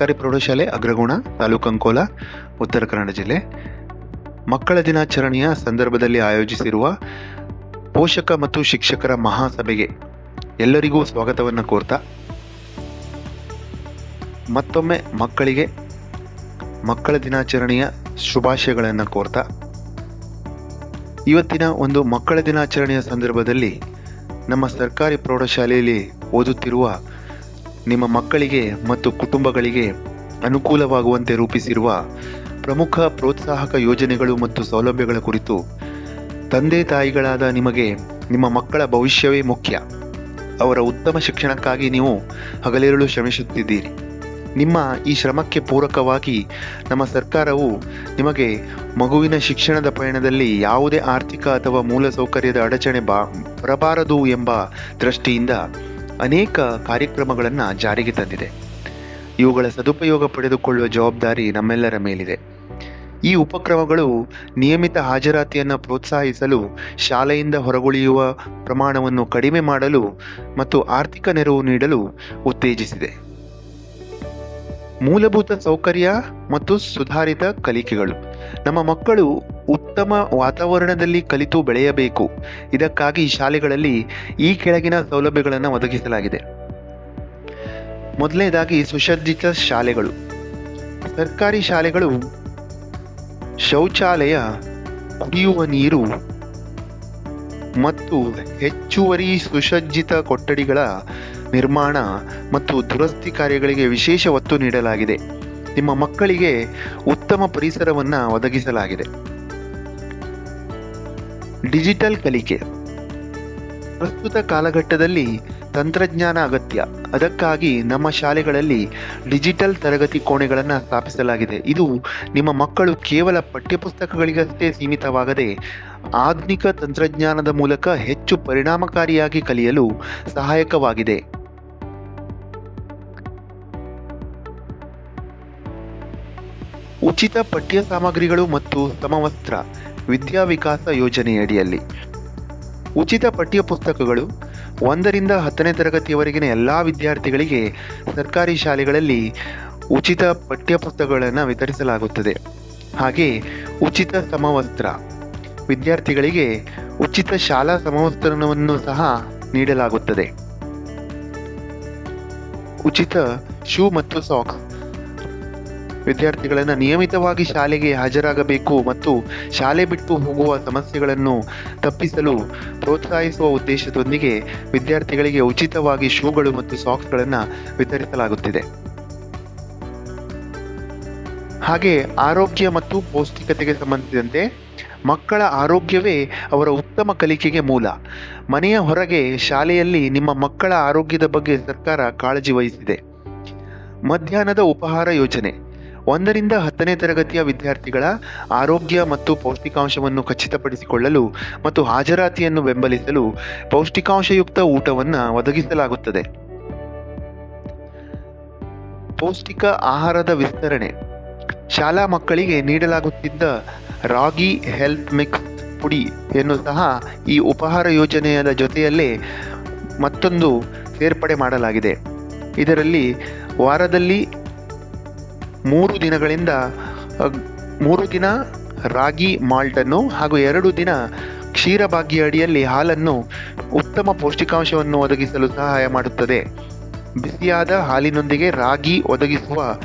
ಸರ್ಕಾರಿ ಪ್ರೌಢಶಾಲೆ ಅಗ್ರಗುಣ, ತಾಲೂಕು ಅಂಕೋಲ, ಉತ್ತರ ಕನ್ನಡ ಜಿಲ್ಲೆ. ಮಕ್ಕಳ ದಿನಾಚರಣೆಯ ಸಂದರ್ಭದಲ್ಲಿ ಆಯೋಜಿಸಿರುವ ಪೋಷಕ ಮತ್ತು ಶಿಕ್ಷಕರ ಮಹಾಸಭೆಗೆ ಎಲ್ಲರಿಗೂ ಸ್ವಾಗತವನ್ನು ಕೋರ್ತಾ, ಮತ್ತೊಮ್ಮೆ ಮಕ್ಕಳಿಗೆ ಮಕ್ಕಳ ದಿನಾಚರಣೆಯ ಶುಭಾಶಯಗಳನ್ನು ಕೋರ್ತಾ. ಇವತ್ತಿನ ಒಂದು ಮಕ್ಕಳ ದಿನಾಚರಣೆಯ ಸಂದರ್ಭದಲ್ಲಿ ನಮ್ಮ ಸರ್ಕಾರಿ ಪ್ರೌಢಶಾಲೆಯಲ್ಲಿ ಓದುತ್ತಿರುವ ನಿಮ್ಮ ಮಕ್ಕಳಿಗೆ ಮತ್ತು ಕುಟುಂಬಗಳಿಗೆ ಅನುಕೂಲವಾಗುವಂತೆ ರೂಪಿಸಿರುವ ಪ್ರಮುಖ ಪ್ರೋತ್ಸಾಹಕ ಯೋಜನೆಗಳು ಮತ್ತು ಸೌಲಭ್ಯಗಳ ಕುರಿತು ತಂದೆ ತಾಯಿಗಳಾದ ನಿಮಗೆ ನಿಮ್ಮ ಮಕ್ಕಳ ಭವಿಷ್ಯವೇ ಮುಖ್ಯ. ಅವರ ಉತ್ತಮ ಶಿಕ್ಷಣಕ್ಕಾಗಿ ನೀವು ಹಗಲಿರುಳು ಶ್ರಮಿಸುತ್ತಿದ್ದೀರಿ. ನಿಮ್ಮ ಈ ಶ್ರಮಕ್ಕೆ ಪೂರಕವಾಗಿ ನಮ್ಮ ಸರ್ಕಾರವು ನಿಮಗೆ ಮಗುವಿನ ಶಿಕ್ಷಣದ ಪಯಣದಲ್ಲಿ ಯಾವುದೇ ಆರ್ಥಿಕ ಅಥವಾ ಮೂಲಸೌಕರ್ಯದ ಅಡಚಣೆ ಬಾ, ಬರಬಾರದು ಎಂಬ ದೃಷ್ಟಿಯಿಂದ ಅನೇಕ ಕಾರ್ಯಕ್ರಮಗಳನ್ನು ಜಾರಿಗೆ ತಂದಿದೆ. ಇವುಗಳ ಸದುಪಯೋಗ ಪಡೆದುಕೊಳ್ಳುವ ಜವಾಬ್ದಾರಿ ನಮ್ಮೆಲ್ಲರ ಮೇಲಿದೆ. ಈ ಉಪಕ್ರಮಗಳು ನಿಯಮಿತ ಹಾಜರಾತಿಯನ್ನು ಪ್ರೋತ್ಸಾಹಿಸಲು, ಶಾಲೆಯಿಂದ ಹೊರಗುಳಿಯುವ ಪ್ರಮಾಣವನ್ನು ಕಡಿಮೆ ಮಾಡಲು ಮತ್ತು ಆರ್ಥಿಕ ನೆರವು ನೀಡಲು ಉತ್ತೇಜಿಸಿದೆ. ಮೂಲಭೂತ ಸೌಕರ್ಯ ಮತ್ತು ಸುಧಾರಿತ ಕಲಿಕೆಗಳು. ನಮ್ಮ ಮಕ್ಕಳು ಉತ್ತಮ ವಾತಾವರಣದಲ್ಲಿ ಕಲಿತು ಬೆಳೆಯಬೇಕು. ಇದಕ್ಕಾಗಿ ಶಾಲೆಗಳಲ್ಲಿ ಈ ಕೆಳಗಿನ ಸೌಲಭ್ಯಗಳನ್ನು ಒದಗಿಸಲಾಗಿದೆ. ಮೊದಲನೇದಾಗಿ ಸುಸಜ್ಜಿತ ಶಾಲೆಗಳು. ಸರ್ಕಾರಿ ಶಾಲೆಗಳು ಶೌಚಾಲಯ ಕುಡಿಯುವ ನೀರು ಮತ್ತು ಹೆಚ್ಚುವರಿ ಸುಸಜ್ಜಿತ ಕೊಠಡಿಗಳ ನಿರ್ಮಾಣ ಮತ್ತು ದುರಸ್ತಿ ಕಾರ್ಯಗಳಿಗೆ ವಿಶೇಷ ಒತ್ತು ನೀಡಲಾಗಿದೆ. ನಿಮ್ಮ ಮಕ್ಕಳಿಗೆ ಉತ್ತಮ ಪರಿಸರವನ್ನು ಒದಗಿಸಲಾಗಿದೆ. ಡಿಜಿಟಲ್ ಕಲಿಕೆ. ಪ್ರಸ್ತುತ ಕಾಲಘಟ್ಟದಲ್ಲಿ ತಂತ್ರಜ್ಞಾನ ಅಗತ್ಯ. ಅದಕ್ಕಾಗಿ ನಮ್ಮ ಶಾಲೆಗಳಲ್ಲಿ ಡಿಜಿಟಲ್ ತರಗತಿ ಕೋಣೆಗಳನ್ನು ಸ್ಥಾಪಿಸಲಾಗಿದೆ. ಇದು ನಿಮ್ಮ ಮಕ್ಕಳು ಕೇವಲ ಪಠ್ಯಪುಸ್ತಕಗಳಿಗಷ್ಟೇ ಸೀಮಿತವಾಗದೆ ಆಧುನಿಕ ತಂತ್ರಜ್ಞಾನದ ಮೂಲಕ ಹೆಚ್ಚು ಪರಿಣಾಮಕಾರಿಯಾಗಿ ಕಲಿಯಲು ಸಹಾಯಕವಾಗಿದೆ. ಉಚಿತ ಪಠ್ಯ ಸಾಮಗ್ರಿಗಳು ಮತ್ತು ಸಮವಸ್ತ್ರ ವಿದ್ಯಾವಿಕಾಸ ಯೋಜನೆಯಡಿಯಲ್ಲಿ. ಉಚಿತ ಪಠ್ಯ ಪುಸ್ತಕಗಳು ಒಂದರಿಂದ ಹತ್ತನೇ ತರಗತಿಯವರೆಗಿನ ಎಲ್ಲ ವಿದ್ಯಾರ್ಥಿಗಳಿಗೆ ಸರ್ಕಾರಿ ಶಾಲೆಗಳಲ್ಲಿ ಉಚಿತ ಪಠ್ಯ ಪುಸ್ತಕಗಳನ್ನು ವಿತರಿಸಲಾಗುತ್ತದೆ. ಹಾಗೆ ಉಚಿತ ಸಮವಸ್ತ್ರ ವಿದ್ಯಾರ್ಥಿಗಳಿಗೆ ಉಚಿತ ಶಾಲಾ ಸಮವಸ್ತ್ರವನ್ನು ಸಹ ನೀಡಲಾಗುತ್ತದೆ. ಉಚಿತ ಶೂ ಮತ್ತು ಸಾಕ್ಸ್ ವಿದ್ಯಾರ್ಥಿಗಳನ್ನು ನಿಯಮಿತವಾಗಿ ಶಾಲೆಗೆ ಹಾಜರಾಗಬೇಕು ಮತ್ತು ಶಾಲೆ ಬಿಟ್ಟು ಹೋಗುವ ಸಮಸ್ಯೆಗಳನ್ನು ತಪ್ಪಿಸಲು ಪ್ರೋತ್ಸಾಹಿಸುವ ಉದ್ದೇಶದೊಂದಿಗೆ ವಿದ್ಯಾರ್ಥಿಗಳಿಗೆ ಉಚಿತವಾಗಿ ಶೂಗಳು ಮತ್ತು ಸಾಕ್ಸ್ಗಳನ್ನು ವಿತರಿಸಲಾಗುತ್ತಿದೆ. ಹಾಗೆ ಆರೋಗ್ಯ ಮತ್ತು ಪೌಷ್ಟಿಕತೆಗೆ ಸಂಬಂಧಿಸಿದಂತೆ ಮಕ್ಕಳ ಆರೋಗ್ಯವೇ ಅವರ ಉತ್ತಮ ಕಲಿಕೆಗೆ ಮೂಲ. ಮನೆಯ ಹೊರಗೆ ಶಾಲೆಯಲ್ಲಿ ನಿಮ್ಮ ಮಕ್ಕಳ ಆರೋಗ್ಯದ ಬಗ್ಗೆ ಸರ್ಕಾರ ಕಾಳಜಿ ವಹಿಸಿದೆ. ಮಧ್ಯಾಹ್ನದ ಉಪಹಾರ ಯೋಜನೆ. ಒಂದರಿಂದ ಹತ್ತನೇ ತರಗತಿಯ ವಿದ್ಯಾರ್ಥಿಗಳ ಆರೋಗ್ಯ ಮತ್ತು ಪೌಷ್ಟಿಕಾಂಶವನ್ನು ಖಚಿತಪಡಿಸಿಕೊಳ್ಳಲು ಮತ್ತು ಹಾಜರಾತಿಯನ್ನು ಬೆಂಬಲಿಸಲು ಪೌಷ್ಟಿಕಾಂಶಯುಕ್ತ ಊಟವನ್ನು ಒದಗಿಸಲಾಗುತ್ತದೆ. ಪೌಷ್ಟಿಕ ಆಹಾರದ ವಿಸ್ತರಣೆ. ಶಾಲಾ ಮಕ್ಕಳಿಗೆ ನೀಡಲಾಗುತ್ತಿದ್ದ ರಾಗಿ ಹೆಲ್ತ್ ಮಿಕ್ಸ್ ಪುಡಿ ಎನ್ನು ಸಹ ಈ ಉಪಹಾರ ಯೋಜನೆಯ ಜೊತೆಯಲ್ಲೇ ಮತ್ತೊಂದು ಸೇರ್ಪಡೆ ಮಾಡಲಾಗಿದೆ. ಇದರಲ್ಲಿ ವಾರದಲ್ಲಿ ಮೂರು ದಿನಗಳಿಂದ ಮೂರು ದಿನ ರಾಗಿ ಮಾಲ್ಟನ್ನು ಹಾಗೂ ಎರಡು ದಿನ ಕ್ಷೀರಭಾಗ್ಯ ಅಡಿಯಲ್ಲಿ ಹಾಲನ್ನು ಉತ್ತಮ ಪೌಷ್ಟಿಕಾಂಶವನ್ನು ಒದಗಿಸಲು ಸಹಾಯ ಮಾಡುತ್ತದೆ. ಬಿಸಿಯಾದ ಹಾಲಿನೊಂದಿಗೆ ರಾಗಿ ಒದಗಿಸುವ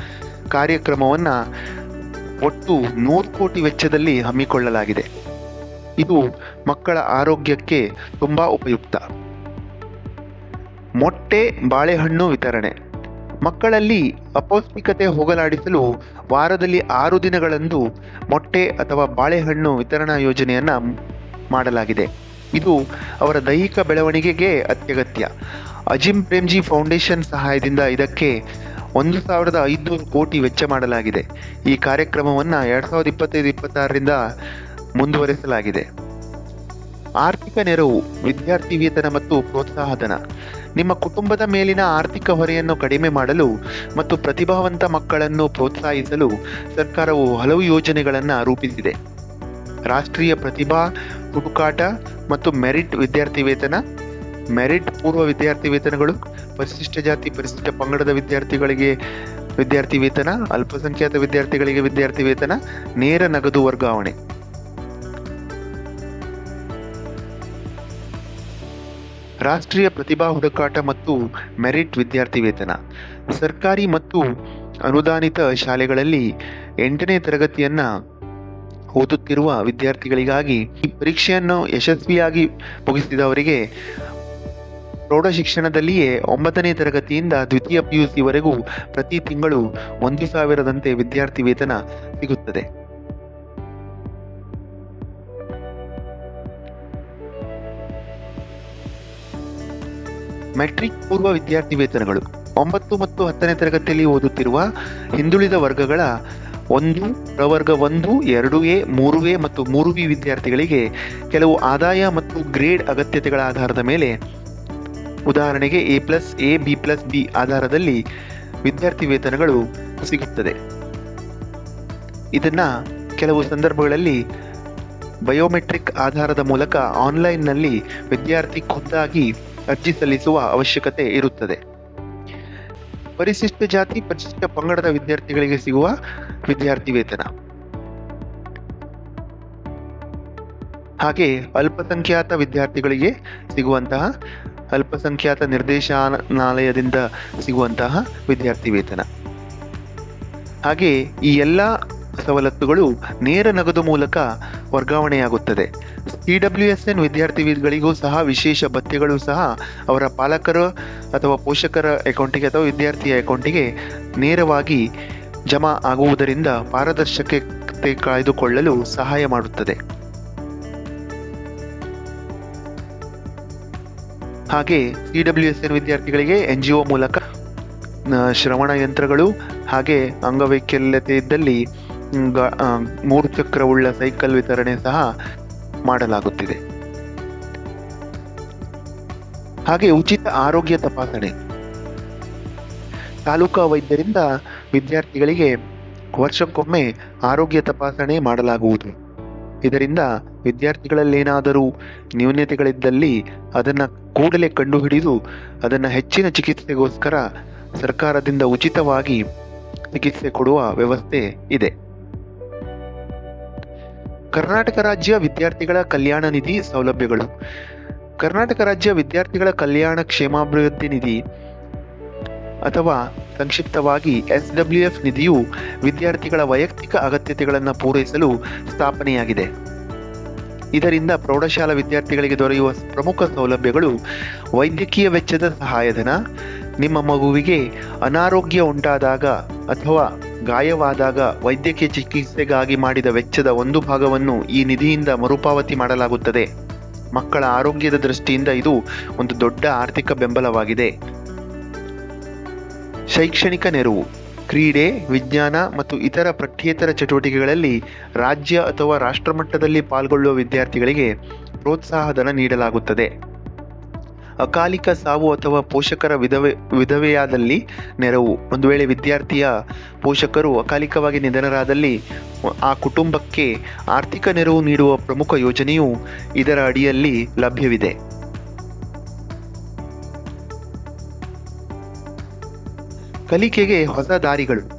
ಕಾರ್ಯಕ್ರಮವನ್ನು ಒಟ್ಟು ನೂರು ಕೋಟಿ ವೆಚ್ಚದಲ್ಲಿ ಹಮ್ಮಿಕೊಳ್ಳಲಾಗಿದೆ. ಇದು ಮಕ್ಕಳ ಆರೋಗ್ಯಕ್ಕೆ ತುಂಬ ಉಪಯುಕ್ತ. ಮೊಟ್ಟೆ, ಬಾಳೆಹಣ್ಣು ವಿತರಣೆ. ಮಕ್ಕಳಲ್ಲಿ ಅಪೌಷ್ಟಿಕತೆ ಹೋಗಲಾಡಿಸಲು ವಾರದಲ್ಲಿ ಆರು ದಿನಗಳಂದು ಮೊಟ್ಟೆ ಅಥವಾ ಬಾಳೆಹಣ್ಣು ವಿತರಣಾ ಯೋಜನೆಯನ್ನು ಮಾಡಲಾಗಿದೆ. ಇದು ಅವರ ದೈಹಿಕ ಬೆಳವಣಿಗೆಗೆ ಅತ್ಯಗತ್ಯ. ಅಜಿಮ್ ಪ್ರೇಮ್ಜಿ ಫೌಂಡೇಶನ್ ಸಹಾಯದಿಂದ ಇದಕ್ಕೆ ಒಂದು ಸಾವಿರದ ಐದುನೂರು ಕೋಟಿ ವೆಚ್ಚ ಮಾಡಲಾಗಿದೆ. ಈ ಕಾರ್ಯಕ್ರಮವನ್ನು ಎರಡು ಸಾವಿರದ ಇಪ್ಪತ್ತೈದು, ಇಪ್ಪತ್ತಾರರಿಂದ ಮುಂದುವರಿಸಲಾಗಿದೆ. ಆರ್ಥಿಕ ನೆರವು, ವಿದ್ಯಾರ್ಥಿ ವೇತನ ಮತ್ತು ಪ್ರೋತ್ಸಾಹಧನ ನಿಮ್ಮ ಕುಟುಂಬದ ಮೇಲಿನ ಆರ್ಥಿಕ ಹೊರೆಯನ್ನು ಕಡಿಮೆ ಮಾಡಲು ಮತ್ತು ಪ್ರತಿಭಾವಂತ ಮಕ್ಕಳನ್ನು ಪ್ರೋತ್ಸಾಹಿಸಲು ಸರ್ಕಾರವು ಹಲವು ಯೋಜನೆಗಳನ್ನು ರೂಪಿಸಿದೆ. ರಾಷ್ಟ್ರೀಯ ಪ್ರತಿಭಾ, ಹುಡುಕಾಟ ಮತ್ತು ಮೆರಿಟ್ ವಿದ್ಯಾರ್ಥಿ ವೇತನ, ಮೆರಿಟ್ ಪೂರ್ವ ವಿದ್ಯಾರ್ಥಿ ವೇತನಗಳು, ಪರಿಶಿಷ್ಟ ಜಾತಿ, ಪರಿಶಿಷ್ಟ ಪಂಗಡದ ವಿದ್ಯಾರ್ಥಿಗಳಿಗೆ ವಿದ್ಯಾರ್ಥಿ ವೇತನ, ಅಲ್ಪಸಂಖ್ಯಾತ ವಿದ್ಯಾರ್ಥಿಗಳಿಗೆ ವಿದ್ಯಾರ್ಥಿ ವೇತನ, ನೇರ ನಗದು ವರ್ಗಾವಣೆ. ರಾಷ್ಟ್ರೀಯ ಪ್ರತಿಭಾ ಹುಡುಕಾಟ ಮತ್ತು ಮೆರಿಟ್ ವಿದ್ಯಾರ್ಥಿ ವೇತನ. ಸರ್ಕಾರಿ ಮತ್ತು ಅನುದಾನಿತ ಶಾಲೆಗಳಲ್ಲಿ ಎಂಟನೇ ತರಗತಿಯನ್ನ ಓದುತ್ತಿರುವ ವಿದ್ಯಾರ್ಥಿಗಳಿಗಾಗಿ ಈ ಪರೀಕ್ಷೆಯನ್ನು ಯಶಸ್ವಿಯಾಗಿ ಮುಗಿಸಿದವರಿಗೆ ಪ್ರೌಢ ಶಿಕ್ಷಣದಲ್ಲಿಯೇ ಒಂಬತ್ತನೇ ತರಗತಿಯಿಂದ ದ್ವಿತೀಯ ಪಿಯುಸಿವರೆಗೂ ಪ್ರತಿ ತಿಂಗಳು ಒಂದು ಸಾವಿರದಂತೆ ವಿದ್ಯಾರ್ಥಿ ವೇತನ ಸಿಗುತ್ತದೆ. ಮೆಟ್ರಿಕ್ ಪೂರ್ವ ವಿದ್ಯಾರ್ಥಿ ವೇತನಗಳು. ಒಂಬತ್ತು ಮತ್ತು ಹತ್ತನೇ ತರಗತಿಯಲ್ಲಿ ಓದುತ್ತಿರುವ ಹಿಂದುಳಿದ ವರ್ಗಗಳ ಒಂದು, ಪ್ರವರ್ಗ ಒಂದು, ಎರಡು ಎ, ಮೂರು ಎ ಮತ್ತು ಮೂರು ಬಿ ವಿದ್ಯಾರ್ಥಿಗಳಿಗೆ ಕೆಲವು ಆದಾಯ ಮತ್ತು ಗ್ರೇಡ್ ಅಗತ್ಯತೆಗಳ ಆಧಾರದ ಮೇಲೆ ಉದಾಹರಣೆಗೆ A plus, A, B plus, B ಆಧಾರದಲ್ಲಿ ವಿದ್ಯಾರ್ಥಿ ವೇತನಗಳು ಸಿಗುತ್ತದೆ. ಇದನ್ನು ಕೆಲವು ಸಂದರ್ಭಗಳಲ್ಲಿ ಬಯೋಮೆಟ್ರಿಕ್ ಆಧಾರದ ಮೂಲಕ ಆನ್ಲೈನ್ನಲ್ಲಿ ವಿದ್ಯಾರ್ಥಿ ಖುದ್ದಾಗಿ ಅರ್ಜಿ ಸಲ್ಲಿಸುವ ಅವಶ್ಯಕತೆ ಇರುತ್ತದೆ. ಪರಿಶಿಷ್ಟ ಜಾತಿ, ಪರಿಶಿಷ್ಟ ಪಂಗಡದ ವಿದ್ಯಾರ್ಥಿಗಳಿಗೆ ಸಿಗುವ ವಿದ್ಯಾರ್ಥಿ ವೇತನ. ಹಾಗೆ ಅಲ್ಪಸಂಖ್ಯಾತ ವಿದ್ಯಾರ್ಥಿಗಳಿಗೆ ಸಿಗುವಂತಹ, ಅಲ್ಪಸಂಖ್ಯಾತ ನಿರ್ದೇಶನಾಲಯದಿಂದ ಸಿಗುವಂತಹ ವಿದ್ಯಾರ್ಥಿ ವೇತನ. ಹಾಗೆ ಈ ಎಲ್ಲ ಸವಲತ್ತುಗಳು ನೇರ ನಗದು ಮೂಲಕ ವರ್ಗಾವಣೆಯಾಗುತ್ತದೆ. ಸಿ ಡಬ್ಲ್ಯೂ ಎಸ್ ಎನ್ ವಿದ್ಯಾರ್ಥಿಗಳಿಗೂ ಸಹ ವಿಶೇಷ ಭತ್ಯೆಗಳು ಸಹ ಅವರ ಪಾಲಕರ ಅಥವಾ ಪೋಷಕರ ಅಕೌಂಟಿಗೆ ಅಥವಾ ವಿದ್ಯಾರ್ಥಿಯ ಅಕೌಂಟಿಗೆ ನೇರವಾಗಿ ಜಮಾ ಆಗುವುದರಿಂದ ಪಾರದರ್ಶಕತೆ ಕಾಯ್ದುಕೊಳ್ಳಲು ಸಹಾಯ ಮಾಡುತ್ತದೆ. ಹಾಗೆ ಸಿ ಡಬ್ಲ್ಯೂ ಎಸ್ ಎನ್ ವಿದ್ಯಾರ್ಥಿಗಳಿಗೆ ಎನ್ ಜಿ ಒ ಮೂಲಕ ಶ್ರವಣ ಯಂತ್ರಗಳು ಹಾಗೆ ಅಂಗವೈಕಲ್ಯತೆ ಇದ್ದಲ್ಲಿ ಮೂರು ಚಕ್ರವುಳ್ಳ ಸೈಕಲ್ ವಿತರಣೆ ಸಹ ಮಾಡಲಾಗುತ್ತಿದೆ. ಹಾಗೆ ಉಚಿತ ಆರೋಗ್ಯ ತಪಾಸಣೆ. ತಾಲೂಕಾ ವೈದ್ಯರಿಂದ ವಿದ್ಯಾರ್ಥಿಗಳಿಗೆ ವರ್ಷಕ್ಕೊಮ್ಮೆ ಆರೋಗ್ಯ ತಪಾಸಣೆ ಮಾಡಲಾಗುವುದು. ಇದರಿಂದ ವಿದ್ಯಾರ್ಥಿಗಳಲ್ಲೇನಾದರೂ ನ್ಯೂನತೆಗಳಿದ್ದಲ್ಲಿ ಅದನ್ನು ಕೂಡಲೇ ಕಂಡುಹಿಡಿದು ಅದನ್ನು ಹೆಚ್ಚಿನ ಚಿಕಿತ್ಸೆಗೋಸ್ಕರ ಸರ್ಕಾರದಿಂದ ಉಚಿತವಾಗಿ ಚಿಕಿತ್ಸೆ ಕೊಡುವ ವ್ಯವಸ್ಥೆ ಇದೆ. ಕರ್ನಾಟಕ ರಾಜ್ಯ ವಿದ್ಯಾರ್ಥಿಗಳ ಕಲ್ಯಾಣ ನಿಧಿ ಸೌಲಭ್ಯಗಳು. ಕರ್ನಾಟಕ ರಾಜ್ಯ ವಿದ್ಯಾರ್ಥಿಗಳ ಕಲ್ಯಾಣ ಕ್ಷೇಮಾಭಿವೃದ್ಧಿ ನಿಧಿ ಅಥವಾ ಸಂಕ್ಷಿಪ್ತವಾಗಿ ಎಸ್ ಡಬ್ಲ್ಯೂ ಎಫ್ ನಿಧಿಯು ವಿದ್ಯಾರ್ಥಿಗಳ ವೈಯಕ್ತಿಕ ಅಗತ್ಯತೆಗಳನ್ನು ಪೂರೈಸಲು ಸ್ಥಾಪನೆಯಾಗಿದೆ. ಇದರಿಂದ ಪ್ರೌಢಶಾಲಾ ವಿದ್ಯಾರ್ಥಿಗಳಿಗೆ ದೊರೆಯುವ ಪ್ರಮುಖ ಸೌಲಭ್ಯಗಳು ವೈದ್ಯಕೀಯ ವೆಚ್ಚದ ಸಹಾಯಧನ, ನಿಮ್ಮ ಮಗುವಿಗೆ ಅನಾರೋಗ್ಯ ಉಂಟಾದಾಗ ಅಥವಾ ಗಾಯವಾದಾಗ ವೈದ್ಯಕೀಯ ಚಿಕಿತ್ಸೆಗಾಗಿ ಮಾಡಿದ ವೆಚ್ಚದ ಒಂದು ಭಾಗವನ್ನು ಈ ನಿಧಿಯಿಂದ ಮರುಪಾವತಿ ಮಾಡಲಾಗುತ್ತದೆ. ಮಕ್ಕಳ ಆರೋಗ್ಯದ ದೃಷ್ಟಿಯಿಂದ ಇದು ಒಂದು ದೊಡ್ಡ ಆರ್ಥಿಕ ಬೆಂಬಲವಾಗಿದೆ. ಶೈಕ್ಷಣಿಕ ನೆರವು, ಕ್ರೀಡೆ, ವಿಜ್ಞಾನ ಮತ್ತು ಇತರ ಪಠ್ಯೇತರ ಚಟುವಟಿಕೆಗಳಲ್ಲಿ ರಾಜ್ಯ ಅಥವಾ ರಾಷ್ಟ್ರಮಟ್ಟದಲ್ಲಿ ಪಾಲ್ಗೊಳ್ಳುವ ವಿದ್ಯಾರ್ಥಿಗಳಿಗೆ ಪ್ರೋತ್ಸಾಹಧನ ನೀಡಲಾಗುತ್ತದೆ. ಅಕಾಲಿಕ ಸಾವು ಅಥವಾ ಪೋಷಕರ ವಿಧವೆ ವಿಧವೆಯಾದಲ್ಲಿ ನೆರವು. ಒಂದು ವೇಳೆ ವಿದ್ಯಾರ್ಥಿಯ ಪೋಷಕರು ಅಕಾಲಿಕವಾಗಿ ನಿಧನರಾದಲ್ಲಿ, ಆ ಕುಟುಂಬಕ್ಕೆ ಆರ್ಥಿಕ ನೆರವು ನೀಡುವ ಪ್ರಮುಖ ಯೋಜನೆಯು ಇದರ ಅಡಿಯಲ್ಲಿ ಲಭ್ಯವಿದೆ. ಕಲಿಕೆಗೆ ಹೊಸ ದಾರಿಗಳು.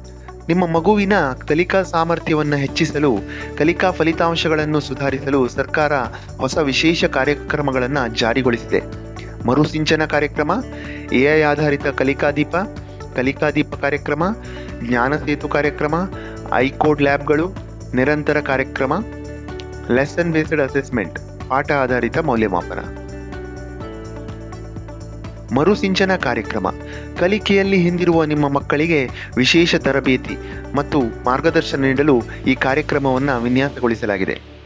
ನಿಮ್ಮ ಮಗುವಿನ ಕಲಿಕಾ ಸಾಮರ್ಥ್ಯವನ್ನು ಹೆಚ್ಚಿಸಲು, ಕಲಿಕಾ ಫಲಿತಾಂಶಗಳನ್ನು ಸುಧಾರಿಸಲು ಸರ್ಕಾರ ಹೊಸ ವಿಶೇಷ ಕಾರ್ಯಕ್ರಮಗಳನ್ನು ಜಾರಿಗೊಳಿಸಿದೆ. ಮರುಸಿಂಚನ ಕಾರ್ಯಕ್ರಮ, ಎಐ ಆಧಾರಿತ ಕಲಿಕಾದೀಪ ಕಲಿಕಾದೀಪ ಕಾರ್ಯಕ್ರಮ, ಜ್ಞಾನ ಸೇತು ಕಾರ್ಯಕ್ರಮ, ಐಕೋಡ್ ಲ್ಯಾಬ್ಗಳು, ನಿರಂತರ ಕಾರ್ಯಕ್ರಮ ಲೆಸನ್ ಬೇಸ್ಡ್ ಅಸೆಸ್ಮೆಂಟ್ ಪಾಠ ಆಧಾರಿತ ಮೌಲ್ಯಮಾಪನ. ಮರುಸಿಂಚನ ಕಾರ್ಯಕ್ರಮ, ಕಲಿಕೆಯಲ್ಲಿ ಹಿಂದಿರುವ ನಿಮ್ಮ ಮಕ್ಕಳಿಗೆ ವಿಶೇಷ ತರಬೇತಿ ಮತ್ತು ಮಾರ್ಗದರ್ಶನ ನೀಡಲು ಈ ಕಾರ್ಯಕ್ರಮವನ್ನು ವಿನ್ಯಾಸಗೊಳಿಸಲಾಗಿದೆ.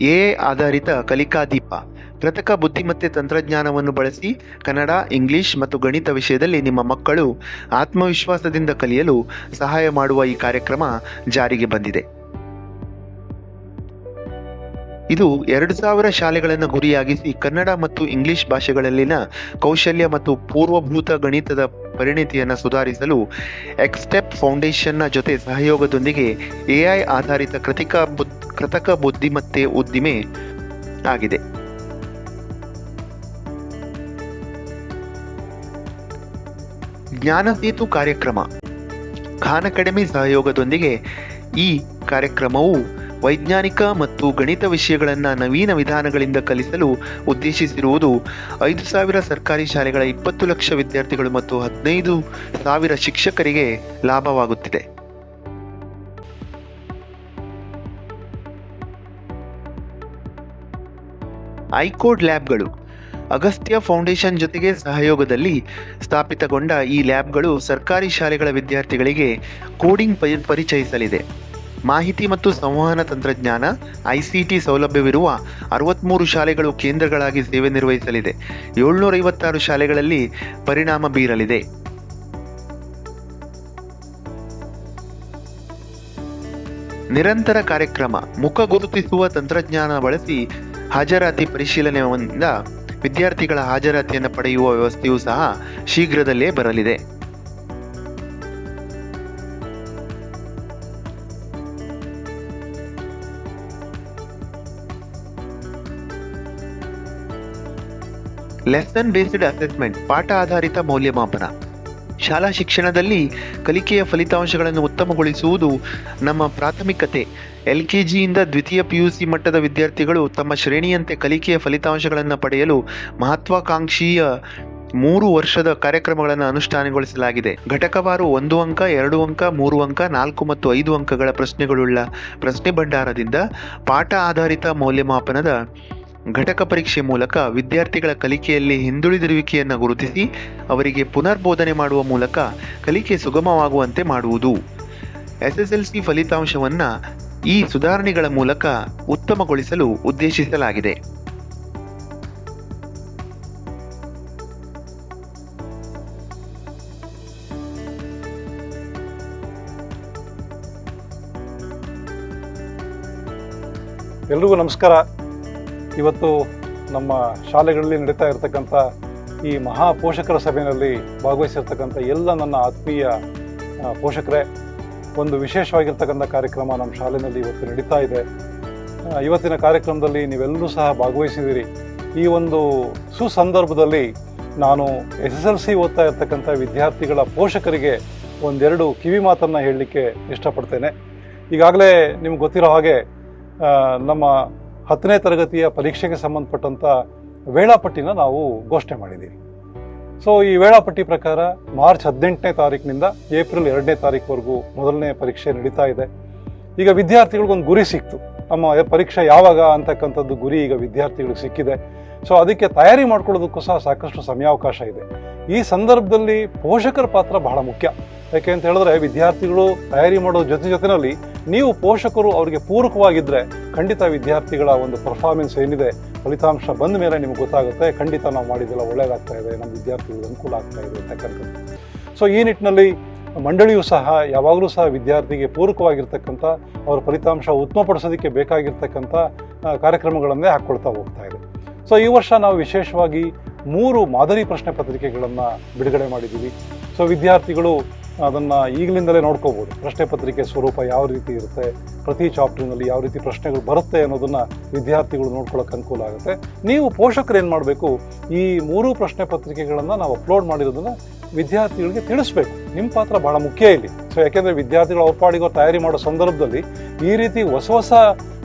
ಎ ಆಧಾರಿತ ಕಲಿಕಾದೀಪ. ಕೃತಕ ಬುದ್ಧಿಮತ್ತೆ ತಂತ್ರಜ್ಞಾನವನ್ನು ಬಳಸಿ ಕನ್ನಡ, ಇಂಗ್ಲಿಷ್ ಮತ್ತು ಗಣಿತ ವಿಷಯದಲ್ಲಿ ನಿಮ್ಮ ಮಕ್ಕಳು ಆತ್ಮವಿಶ್ವಾಸದಿಂದ ಕಲಿಯಲು ಸಹಾಯ ಮಾಡುವ ಈ ಕಾರ್ಯಕ್ರಮ ಜಾರಿಗೆ ಬಂದಿದೆ. ಇದು ಎರಡು ಸಾವಿರ ಶಾಲೆಗಳನ್ನು ಗುರಿಯಾಗಿಸಿ ಕನ್ನಡ ಮತ್ತು ಇಂಗ್ಲಿಷ್ ಭಾಷೆಗಳಲ್ಲಿನ ಕೌಶಲ್ಯ ಮತ್ತು ಪೂರ್ವಭೂತ ಗಣಿತದ ಪರಿಣಿತಿಯನ್ನು ಸುಧಾರಿಸಲು ಎಕ್ಸ್ಟೆಪ್ ಫೌಂಡೇಶನ್ನ ಜೊತೆ ಸಹಯೋಗದೊಂದಿಗೆ ಎಐ ಆಧಾರಿತ ಕೃತಿಕ ಬುದ್ ಕೃತಕ ಬುದ್ಧಿಮತ್ತೆ ಉದ್ದಿಮೆ ಆಗಿದೆ. ಜ್ಞಾನ ಸೇತು ಕಾರ್ಯಕ್ರಮ. ಖಾನ್ ಅಕಾಡೆಮಿ ಸಹಯೋಗದೊಂದಿಗೆ ಈ ಕಾರ್ಯಕ್ರಮವು ವೈಜ್ಞಾನಿಕ ಮತ್ತು ಗಣಿತ ವಿಷಯಗಳನ್ನು ನವೀನ ವಿಧಾನಗಳಿಂದ ಕಲಿಸಲು ಉದ್ದೇಶಿಸಿರುವುದು ಐದು ಸಾವಿರ ಸರ್ಕಾರಿ ಶಾಲೆಗಳ ಇಪ್ಪತ್ತು ಲಕ್ಷ ವಿದ್ಯಾರ್ಥಿಗಳು ಮತ್ತು ಹದಿನೈದು ಸಾವಿರ ಶಿಕ್ಷಕರಿಗೆ ಲಾಭವಾಗುತ್ತಿದೆ. ಐಕೋಡ್ ಲ್ಯಾಬ್ಗಳು. ಅಗಸ್ತ್ಯ ಫೌಂಡೇಶನ್ ಜೊತೆಗೆ ಸಹಯೋಗದಲ್ಲಿ ಸ್ಥಾಪಿತಗೊಂಡ ಈ ಲ್ಯಾಬ್ಗಳು ಸರ್ಕಾರಿ ಶಾಲೆಗಳ ವಿದ್ಯಾರ್ಥಿಗಳಿಗೆ ಕೋಡಿಂಗ್ ಪರಿ- ಪರಿಚಯಿಸಲಿದೆ. ಮಾಹಿತಿ ಮತ್ತು ಸಂವಹನ ತಂತ್ರಜ್ಞಾನ ಐಸಿಟಿ ಸೌಲಭ್ಯವಿರುವ ಅರವತ್ತ್ಮೂರು ಶಾಲೆಗಳು ಕೇಂದ್ರಗಳಾಗಿ ಸೇವೆ ನಿರ್ವಹಿಸಲಿದೆ. ಏಳ್ನೂರೈವತ್ತಾರು ಶಾಲೆಗಳಲ್ಲಿ ಪರಿಣಾಮ ಬೀರಲಿದೆ. ನಿರಂತರ ಕಾರ್ಯಕ್ರಮ ಮುಖ ಗುರುತಿಸುವ ತಂತ್ರಜ್ಞಾನ ಬಳಸಿ ಹಾಜರಾತಿ ಪರಿಶೀಲನೆಯಿಂದ ವಿದ್ಯಾರ್ಥಿಗಳ ಹಾಜರಾತಿಯನ್ನು ಪಡೆಯುವ ವ್ಯವಸ್ಥೆಯೂ ಸಹ ಶೀಘ್ರದಲ್ಲೇ ಬರಲಿದೆ. ಲೆಸನ್ ಬೇಸ್ಡ್ ಅಸೆಸ್ಮೆಂಟ್ ಪಾಠ ಆಧಾರಿತ ಮೌಲ್ಯಮಾಪನ. ಶಾಲಾ ಶಿಕ್ಷಣದಲ್ಲಿ ಕಲಿಕೆಯ ಫಲಿತಾಂಶಗಳನ್ನು ಉತ್ತಮಗೊಳಿಸುವುದು ನಮ್ಮ ಪ್ರಾಥಮಿಕತೆ. ಎಲ್ ಕೆ ಜಿಯಿಂದ ದ್ವಿತೀಯ ಪಿ ಯು ಸಿ ಮಟ್ಟದ ವಿದ್ಯಾರ್ಥಿಗಳು ತಮ್ಮ ಶ್ರೇಣಿಯಂತೆ ಕಲಿಕೆಯ ಫಲಿತಾಂಶಗಳನ್ನು ಪಡೆಯಲು ಮಹತ್ವಾಕಾಂಕ್ಷೀಯ ಮೂರು ವರ್ಷದ ಕಾರ್ಯಕ್ರಮಗಳನ್ನು ಅನುಷ್ಠಾನಗೊಳಿಸಲಾಗಿದೆ. ಘಟಕವಾರು ಒಂದು ಅಂಕ, ಎರಡು ಅಂಕ, ಮೂರು ಅಂಕ, ನಾಲ್ಕು ಮತ್ತು ಐದು ಅಂಕಗಳ ಪ್ರಶ್ನೆಗಳುಳ್ಳ ಪ್ರಶ್ನೆ ಭಂಡಾರದಿಂದ ಪಾಠ ಆಧಾರಿತ ಮೌಲ್ಯಮಾಪನದ ಘಟಕ ಪರೀಕ್ಷೆ ಮೂಲಕ ವಿದ್ಯಾರ್ಥಿಗಳ ಕಲಿಕೆಯಲ್ಲಿ ಹಿಂದುಳಿದಿರುವಿಕೆಯನ್ನು ಗುರುತಿಸಿ ಅವರಿಗೆ ಪುನರ್ಬೋಧನೆ ಮಾಡುವ ಮೂಲಕ ಕಲಿಕೆ ಸುಗಮವಾಗುವಂತೆ ಮಾಡುವುದು. ಎಸ್ಎಸ್ಎಲ್ಸಿ ಫಲಿತಾಂಶವನ್ನು ಈ ಸುಧಾರಣೆಗಳ ಮೂಲಕ ಉತ್ತಮಗೊಳಿಸಲು ಉದ್ದೇಶಿಸಲಾಗಿದೆ. ಎಲ್ರಿಗೂ ನಮಸ್ಕಾರ. ಇವತ್ತು ನಮ್ಮ ಶಾಲೆಗಳಲ್ಲಿ ನಡೀತಾ ಇರತಕ್ಕಂಥ ಈ ಮಹಾ ಪೋಷಕರ ಸಭೆಯಲ್ಲಿ ಭಾಗವಹಿಸಿರ್ತಕ್ಕಂಥ ಎಲ್ಲ ನನ್ನ ಆತ್ಮೀಯ ಪೋಷಕರೇ, ಒಂದು ವಿಶೇಷವಾಗಿರ್ತಕ್ಕಂಥ ಕಾರ್ಯಕ್ರಮ ನಮ್ಮ ಶಾಲೆಯಲ್ಲಿ ಇವತ್ತು ನಡೀತಾ ಇದೆ. ಇವತ್ತಿನ ಕಾರ್ಯಕ್ರಮದಲ್ಲಿ ನೀವೆಲ್ಲರೂ ಸಹ ಭಾಗವಹಿಸಿದ್ದೀರಿ. ಈ ಒಂದು ಸುಸಂದರ್ಭದಲ್ಲಿ ನಾನು ಎಸ್ ಎಸ್ ಎಲ್ ಸಿ ಓದ್ತಾ ಇರ್ತಕ್ಕಂಥ ವಿದ್ಯಾರ್ಥಿಗಳ ಪೋಷಕರಿಗೆ ಒಂದೆರಡು ಕಿವಿ ಮಾತನ್ನು ಹೇಳಲಿಕ್ಕೆ ಇಷ್ಟಪಡ್ತೇನೆ. ಈಗಾಗಲೇ ನಿಮ್ಗೆ ಗೊತ್ತಿರೋ ಹಾಗೆ ನಮ್ಮ ಹತ್ತನೇ ತರಗತಿಯ ಪರೀಕ್ಷೆಗೆ ಸಂಬಂಧಪಟ್ಟಂಥ ವೇಳಾಪಟ್ಟಿನ ನಾವು ಘೋಷಣೆ ಮಾಡಿದ್ದೀವಿ. ಸೊ ಈ ವೇಳಾಪಟ್ಟಿ ಪ್ರಕಾರ ಮಾರ್ಚ್ ಹದಿನೆಂಟನೇ ತಾರೀಕಿನಿಂದ ಏಪ್ರಿಲ್ ಎರಡನೇ ತಾರೀಕುವರೆಗೂ ಮೊದಲನೇ ಪರೀಕ್ಷೆ ನಡೀತಾ ಇದೆ. ಈಗ ವಿದ್ಯಾರ್ಥಿಗಳಿಗೊಂದು ಗುರಿ ಸಿಕ್ತು. ನಮ್ಮ ಪರೀಕ್ಷೆ ಯಾವಾಗ ಅಂತಕ್ಕಂಥದ್ದು ಗುರಿ ಈಗ ವಿದ್ಯಾರ್ಥಿಗಳಿಗೆ ಸಿಕ್ಕಿದೆ. ಸೊ ಅದಕ್ಕೆ ತಯಾರಿ ಮಾಡ್ಕೊಳ್ಳೋದಕ್ಕೂ ಸಹ ಸಾಕಷ್ಟು ಸಮಯಾವಕಾಶ ಇದೆ. ಈ ಸಂದರ್ಭದಲ್ಲಿ ಪೋಷಕರ ಪಾತ್ರ ಬಹಳ ಮುಖ್ಯ. ಯಾಕೆ ಅಂತ ಹೇಳಿದ್ರೆ ವಿದ್ಯಾರ್ಥಿಗಳು ತಯಾರಿ ಮಾಡೋ ಜೊತೆ ಜೊತೆನಲ್ಲಿ ನೀವು ಪೋಷಕರು ಅವರಿಗೆ ಪೂರಕವಾಗಿದ್ದರೆ ಖಂಡಿತ ವಿದ್ಯಾರ್ಥಿಗಳ ಒಂದು ಪರ್ಫಾರ್ಮೆನ್ಸ್ ಏನಿದೆ, ಫಲಿತಾಂಶ ಬಂದ ಮೇಲೆ ನಿಮ್ಗೆ ಗೊತ್ತಾಗುತ್ತೆ. ಖಂಡಿತ ನಾವು ಮಾಡಿದ್ದೆಲ್ಲ ಒಳ್ಳೆಯದಾಗ್ತಾ ಇದೆ, ನಮ್ಮ ವಿದ್ಯಾರ್ಥಿಗಳಿಗೆ ಅನುಕೂಲ ಆಗ್ತಾ ಇದೆ ಅಂತಕ್ಕಂಥದ್ದು ಸೊ ಈ ನಿಟ್ಟಿನಲ್ಲಿ ಮಂಡಳಿಯು ಸಹ ಯಾವಾಗಲೂ ಸಹ ವಿದ್ಯಾರ್ಥಿಗೆ ಪೂರಕವಾಗಿರ್ತಕ್ಕಂಥ, ಅವರ ಫಲಿತಾಂಶ ಉತ್ತಮಪಡಿಸೋದಕ್ಕೆ ಬೇಕಾಗಿರ್ತಕ್ಕಂಥ ಕಾರ್ಯಕ್ರಮಗಳನ್ನೇ ಹಾಕ್ಕೊಳ್ತಾ ಹೋಗ್ತಾ ಇದೆ. ಸೊ ಈ ವರ್ಷ ನಾವು ವಿಶೇಷವಾಗಿ ಮೂರು ಮಾದರಿ ಪ್ರಶ್ನೆ ಪತ್ರಿಕೆಗಳನ್ನು ಬಿಡುಗಡೆ ಮಾಡಿದ್ದೀವಿ. ಸೊ ವಿದ್ಯಾರ್ಥಿಗಳು ಅದನ್ನು ಈಗಲಿಂದಲೇ ನೋಡ್ಕೋಬೋದು. ಪ್ರಶ್ನೆ ಪತ್ರಿಕೆ ಸ್ವರೂಪ ಯಾವ ರೀತಿ ಇರುತ್ತೆ, ಪ್ರತಿ ಚಾಪ್ಟರ್ನಲ್ಲಿ ಯಾವ ರೀತಿ ಪ್ರಶ್ನೆಗಳು ಬರುತ್ತೆ ಅನ್ನೋದನ್ನು ವಿದ್ಯಾರ್ಥಿಗಳು ನೋಡ್ಕೊಳ್ಳೋಕೆ ಅನುಕೂಲ ಆಗುತ್ತೆ. ನೀವು ಪೋಷಕರು ಏನು ಮಾಡಬೇಕು, ಈ ಮೂರು ಪ್ರಶ್ನೆ ಪತ್ರಿಕೆಗಳನ್ನು ನಾವು ಅಪ್ಲೋಡ್ ಮಾಡಿರೋದನ್ನು ವಿದ್ಯಾರ್ಥಿಗಳಿಗೆ ತಿಳಿಸ್ಬೇಕು. ನಿಮ್ಮ ಪಾತ್ರ ಬಹಳ ಮುಖ್ಯ ಇಲ್ಲಿ. ಸೊ ಯಾಕೆಂದರೆ ವಿದ್ಯಾರ್ಥಿಗಳ ಅವ್ರ ಪಾಡಿಗೆ ತಯಾರಿ ಮಾಡೋ ಸಂದರ್ಭದಲ್ಲಿ ಈ ರೀತಿ ಹೊಸ ಹೊಸ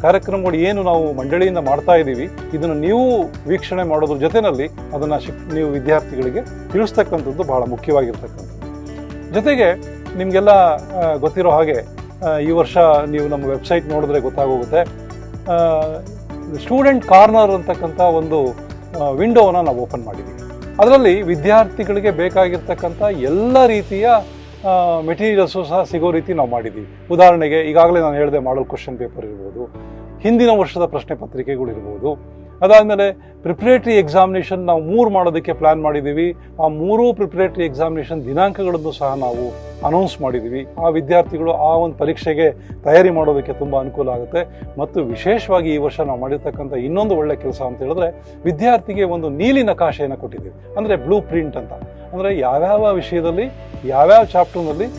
ಕಾರ್ಯಕ್ರಮಗಳು ಏನು ನಾವು ಮಂಡಳಿಯಿಂದ ಮಾಡ್ತಾ ಇದ್ದೀವಿ, ಇದನ್ನು ನೀವು ವೀಕ್ಷಣೆ ಮಾಡೋದ್ರ ಜೊತೆಯಲ್ಲಿ ಅದನ್ನು ಶಿಕ್, ನೀವು ವಿದ್ಯಾರ್ಥಿಗಳಿಗೆ ತಿಳಿಸ್ತಕ್ಕಂಥದ್ದು ಬಹಳ ಮುಖ್ಯವಾಗಿರ್ತಕ್ಕಂಥದ್ದು. ಜೊತೆಗೆ ನಿಮಗೆಲ್ಲ ಗೊತ್ತಿರೋ ಹಾಗೆ ಈ ವರ್ಷ ನೀವು ನಮ್ಮ ವೆಬ್ಸೈಟ್ ನೋಡಿದ್ರೆ ಗೊತ್ತಾಗೋಗುತ್ತೆ. ಸ್ಟೂಡೆಂಟ್ ಕಾರ್ನರ್ ಅಂತಕ್ಕಂಥ ಒಂದು ವಿಂಡೋವನ್ನು ನಾವು ಓಪನ್ ಮಾಡಿದ್ದೀವಿ. ಅದರಲ್ಲಿ ವಿದ್ಯಾರ್ಥಿಗಳಿಗೆ ಬೇಕಾಗಿರ್ತಕ್ಕಂಥ ಎಲ್ಲ ರೀತಿಯ ಮೆಟೀರಿಯಲ್ಸು ಸಹ ಸಿಗೋ ರೀತಿ ನಾವು ಮಾಡಿದ್ದೀವಿ. ಉದಾಹರಣೆಗೆ ಈಗಾಗಲೇ ನಾನು ಹೇಳಿದೆ ಮಾಡಲ್ ಕ್ವಶನ್ ಪೇಪರ್ ಇರ್ಬೋದು, ಹಿಂದಿನ ವರ್ಷದ ಪ್ರಶ್ನೆ ಪತ್ರಿಕೆಗಳಿರ್ಬೋದು ಅದಾದಮೇಲೆ ಪ್ರಿಪ್ರೇಟ್ರಿ ಎಕ್ಸಾಮಿನೇಷನ್ ನಾವು ಮೂರು ಮಾಡೋದಕ್ಕೆ ಪ್ಲ್ಯಾನ್ ಮಾಡಿದ್ದೀವಿ. ಆ ಮೂರೂ ಪ್ರಿಪ್ರೇಟ್ರಿ ಎಕ್ಸಾಮಿನೇಷನ್ ದಿನಾಂಕಗಳನ್ನು ಸಹ ನಾವು ಅನೌನ್ಸ್ ಮಾಡಿದ್ದೀವಿ. ಆ ವಿದ್ಯಾರ್ಥಿಗಳು ಆ ಒಂದು ಪರೀಕ್ಷೆಗೆ ತಯಾರಿ ಮಾಡೋದಕ್ಕೆ ತುಂಬ ಅನುಕೂಲ ಆಗುತ್ತೆ. ಮತ್ತು ವಿಶೇಷವಾಗಿ ಈ ವರ್ಷ ನಾವು ಮಾಡಿರ್ತಕ್ಕಂಥ ಇನ್ನೊಂದು ಒಳ್ಳೆ ಕೆಲಸ ಅಂತ ಹೇಳಿದ್ರೆ ವಿದ್ಯಾರ್ಥಿಗೆ ಒಂದು ನೀಲಿ ನಕಾಶೆಯನ್ನು ಕೊಟ್ಟಿದ್ದೀವಿ. ಅಂದರೆ ಬ್ಲೂ ಪ್ರಿಂಟ್ ಅಂತ. ಅಂದರೆ ಯಾವ್ಯಾವ ವಿಷಯದಲ್ಲಿ, ಯಾವ್ಯಾವ ಚಾಪ್ಟರ್ನಲ್ಲಿ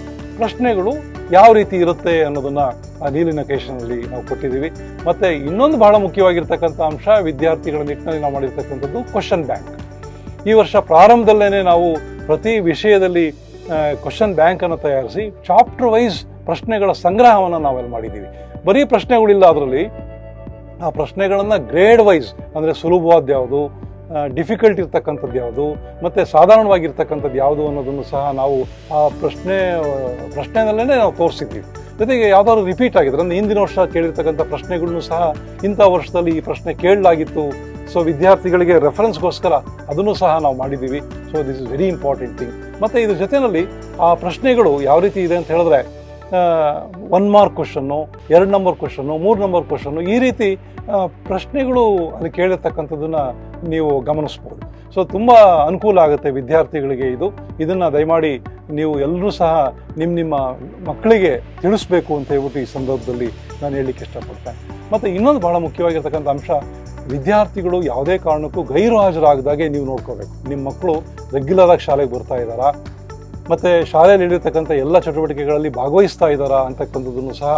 ಪ್ರಶ್ನೆಗಳು ಯಾವ ರೀತಿ ಇರುತ್ತೆ ಅನ್ನೋದನ್ನ ಆ ನೀಲಿ ಕೇಶನಲ್ಲಿ ನಾವು ಕೊಟ್ಟಿದ್ದೀವಿ. ಮತ್ತೆ ಇನ್ನೊಂದು ಬಹಳ ಮುಖ್ಯವಾಗಿರ್ತಕ್ಕಂಥ ಅಂಶ ವಿದ್ಯಾರ್ಥಿಗಳ ನಿಟ್ಟಿನಲ್ಲಿ ನಾವು ಮಾಡಿರ್ತಕ್ಕಂಥದ್ದು ಕ್ವಶನ್ ಬ್ಯಾಂಕ್ ಈ ವರ್ಷ ಪ್ರಾರಂಭದಲ್ಲೇ ನಾವು ಪ್ರತಿ ವಿಷಯದಲ್ಲಿ ಕ್ವಶನ್ ಬ್ಯಾಂಕನ್ನು ತಯಾರಿಸಿ ಚಾಪ್ಟರ್ ವೈಸ್ ಪ್ರಶ್ನೆಗಳ ಸಂಗ್ರಹವನ್ನು ನಾವೆಲ್ಲ ಮಾಡಿದ್ದೀವಿ. ಬರೀ ಪ್ರಶ್ನೆಗಳಿಲ್ಲ ಅದರಲ್ಲಿ, ಆ ಪ್ರಶ್ನೆಗಳನ್ನು ಗ್ರೇಡ್ ವೈಸ್ ಅಂದರೆ ಸುಲಭವಾದ ಯಾವುದು ಡಿಫಿಕಲ್ಟ್ ಇರ್ತಕ್ಕಂಥದ್ದು ಯಾವುದು, ಮತ್ತು ಸಾಧಾರಣವಾಗಿರ್ತಕ್ಕಂಥದ್ದು ಯಾವುದು ಅನ್ನೋದನ್ನು ಸಹ ನಾವು ಆ ಪ್ರಶ್ನೆ ಪ್ರಶ್ನೆನಲ್ಲೇ ನಾವು ತೋರಿಸಿದ್ದೀವಿ ಜೊತೆಗೆ ಯಾವ್ದಾದ್ರು ರಿಪೀಟ್ ಆಗಿದ್ರೆ, ಅಂದರೆ ಹಿಂದಿನ ವರ್ಷ ಕೇಳಿರ್ತಕ್ಕಂಥ ಪ್ರಶ್ನೆಗಳನ್ನು ಸಹ ಇಂಥ ವರ್ಷದಲ್ಲಿ ಈ ಪ್ರಶ್ನೆ ಕೇಳಲಾಗಿತ್ತು. ಸೊ ವಿದ್ಯಾರ್ಥಿಗಳಿಗೆ ರೆಫರೆನ್ಸ್ಗೋಸ್ಕರ ಅದನ್ನು ಸಹ ನಾವು ಮಾಡಿದ್ದೀವಿ. So this is very important thing ಮತ್ತು ಇದ್ರ ಜೊತೆಯಲ್ಲಿ ಆ ಪ್ರಶ್ನೆಗಳು ಯಾವ ರೀತಿ ಇದೆ ಅಂತ ಹೇಳಿದ್ರೆ ಒನ್ ಮಾರ್ಕ್ ಕ್ವಶನ್ನು ಎರಡು ನಂಬರ್ ಕ್ವಶನ್ನು ಮೂರು ನಂಬರ್ ಕ್ವಶನ್ನು ಈ ರೀತಿ ಪ್ರಶ್ನೆಗಳು ಅಲ್ಲಿ ಕೇಳಿರ್ತಕ್ಕಂಥದ್ದನ್ನ ನೀವು ಗಮನಿಸ್ಬೋದು. ಸೊ ತುಂಬ ಅನುಕೂಲ ಆಗುತ್ತೆ ವಿದ್ಯಾರ್ಥಿಗಳಿಗೆ ಇದು. ಇದನ್ನು ದಯಮಾಡಿ ನೀವು ಎಲ್ಲರೂ ಸಹ ನಿಮ್ಮ ನಿಮ್ಮ ಮಕ್ಕಳಿಗೆ ತಿಳಿಸ್ಬೇಕು ಅಂತ ಹೇಳ್ಬಿಟ್ಟು ಈ ಸಂದರ್ಭದಲ್ಲಿ ನಾನು ಹೇಳಲಿಕ್ಕೆ ಇಷ್ಟಪಡ್ತೇನೆ. ಮತ್ತು ಇನ್ನೊಂದು ಬಹಳ ಮುಖ್ಯವಾಗಿರ್ತಕ್ಕಂಥ ಅಂಶ, ವಿದ್ಯಾರ್ಥಿಗಳು ಯಾವುದೇ ಕಾರಣಕ್ಕೂ ಗೈರು ಹಾಜರಾಗದಾಗೆ ನೀವು ನೋಡ್ಕೋಬೇಕು. ನಿಮ್ಮ ಮಕ್ಕಳು ರೆಗ್ಯುಲರಾಗಿ ಶಾಲೆಗೆ ಬರ್ತಾ ಇದ್ದಾರಾ? ಮತ್ತು ಶಾಲೆ ನೀಡಿರ್ತಕ್ಕಂಥ ಎಲ್ಲ ಚಟುವಟಿಕೆಗಳಲ್ಲಿ ಭಾಗವಹಿಸ್ತಾ ಇದ್ದಾರಾ ಅಂತಕ್ಕಂಥದ್ದನ್ನು ಸಹ